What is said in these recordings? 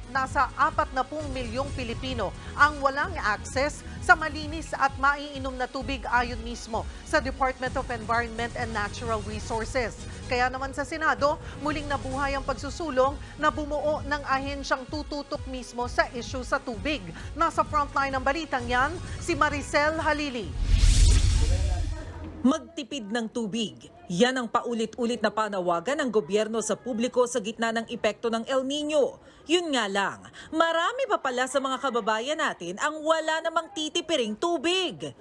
Higit nasa 40 milyong Pilipino ang walang access sa malinis at maiinom na tubig ayon mismo sa Department of Environment and Natural Resources. Kaya naman sa Senado, muling nabuhay ang pagsusulong na bumuo ng ahensyang tututok mismo sa issue sa tubig. Nasa frontline ng balitang yan, si Maricel Halili. Magtipid ng tubig. Yan ang paulit-ulit na panawagan ng gobyerno sa publiko sa gitna ng epekto ng El Nino. Yun nga lang, marami pa pala sa mga kababayan natin ang wala namang titipiring tubig.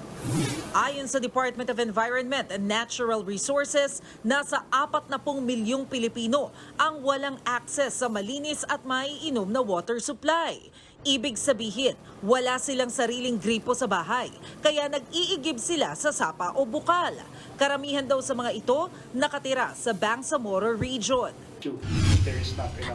Ayon sa Department of Environment and Natural Resources, nasa 40 milyong Pilipino ang walang access sa malinis at maiinom na water supply. Ibig sabihin, wala silang sariling gripo sa bahay, kaya nag-iigib sila sa sapa o bukal. Karamihan daw sa mga ito nakatira sa Bangsamoro Region.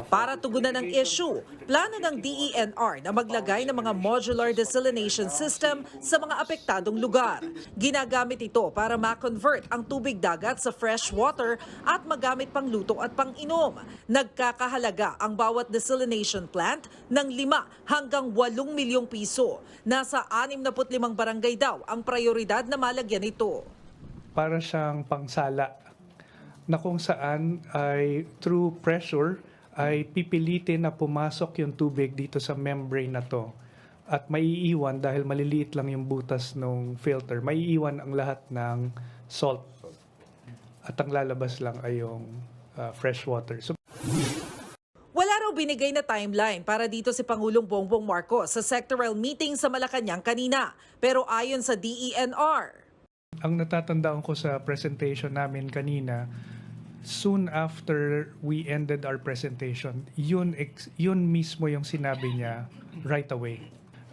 Para tugunan ang issue, plano ng DENR na maglagay ng mga modular desalination system sa mga apektadong lugar. Ginagamit ito para ma-convert ang tubig dagat sa fresh water at magamit pang luto at pang-inom. Nagkakahalaga ang bawat desalination plant ng 5 hanggang 8 milyong piso. Nasa 65 barangay daw ang prioridad na malagyan ito. para siyang pangsala na kung saan ay through pressure ay pipilitin na pumasok yung tubig dito sa membrane na to. At maiiwan dahil maliliit lang yung butas ng filter. Maiiwan ang lahat ng salt. At ang lalabas lang ay yung uh, fresh water. So Wala raw binigay na timeline para dito si Pangulong Bongbong Marcos sa sectoral meeting sa Malacanang kanina. Pero ayon sa DENR, Ang natatandaan ko sa presentation namin kanina, soon after we ended our presentation, yun, ex- yun mismo yung sinabi niya right away.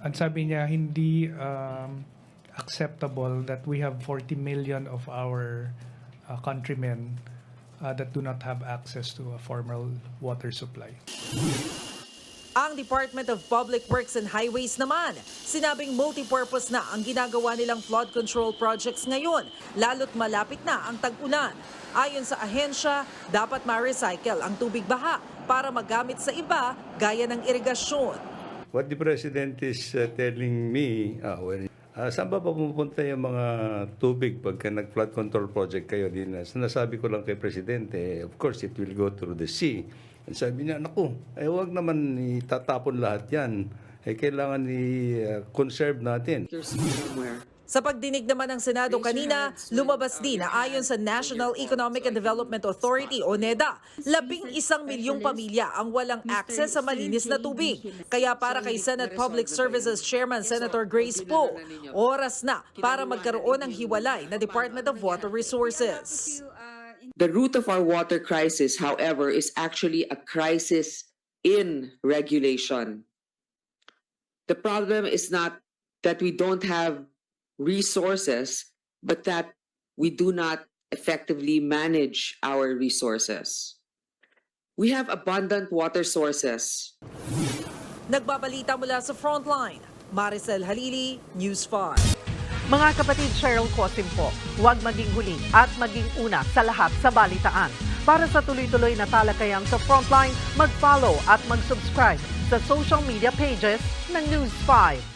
Ang sabi niya, hindi um, acceptable that we have 40 million of our uh, countrymen uh, that do not have access to a formal water supply. Ang Department of Public Works and Highways naman, sinabing multipurpose na ang ginagawa nilang flood control projects ngayon, lalo't malapit na ang tag-ulan. Ayon sa ahensya, dapat ma-recycle ang tubig baha para magamit sa iba gaya ng irigasyon. What the President is uh, telling me, ah, well, ah, saan ba pupunta yung mga tubig pagka nag-flood control project kayo din? Sinasabi ko lang kay Presidente, of course, it will go through the sea. And sabi niya, naku, eh huwag naman itatapon lahat yan. Eh kailangan i-conserve natin. Sa pagdinig naman ng Senado kanina, lumabas din na ayon sa National Economic and Development Authority o NEDA, labing isang milyong pamilya ang walang access sa malinis na tubig. Kaya para kay Senate Public Services Chairman Senator Grace Poe, oras na para magkaroon ng hiwalay na Department of Water Resources. The root of our water crisis, however, is actually a crisis in regulation. The problem is not that we don't have resources, but that we do not effectively manage our resources. We have abundant water sources. Nagbabalita mula sa Frontline, Maricel Halili, News 5. Mga kapatid Cheryl Cosim po, huwag maging huli at maging una sa lahat sa balitaan. Para sa tuloy-tuloy na talakayan sa Frontline, mag-follow at mag-subscribe sa social media pages ng News 5.